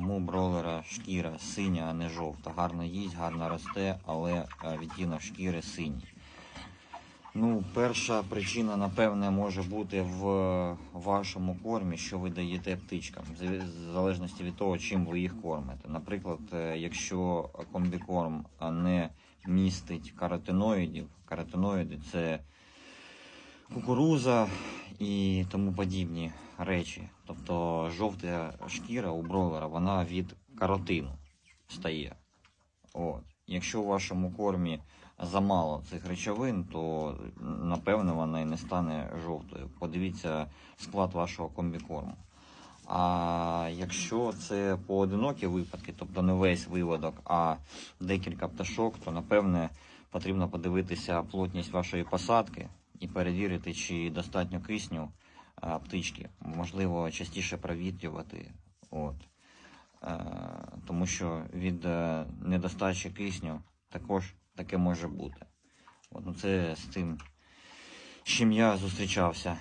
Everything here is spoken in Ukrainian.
чому бролера шкіра синя, а не жовта. Гарно їсть, гарно росте, але е, відтінок шкіри синій. Ну, перша причина, напевне, може бути в вашому кормі, що ви даєте птичкам, в залежності від того, чим ви їх кормите. Наприклад, е, якщо комбікорм не містить каротиноїдів, каротиноїди це кукуруза і тому подібні речі. Тобто жовта шкіра у бройлера, вона від каротину стає. От. Якщо у вашому кормі замало цих речовин, то напевно вона і не стане жовтою. Подивіться склад вашого комбікорму. А якщо це поодинокі випадки, тобто не весь виводок, а декілька пташок, то напевне потрібно подивитися плотність вашої посадки і перевірити, чи достатньо кисню птички. Можливо, частіше провітрювати. От. Тому що від е, недостачі кисню також таке може бути. От, ну, це з тим, з чим я зустрічався.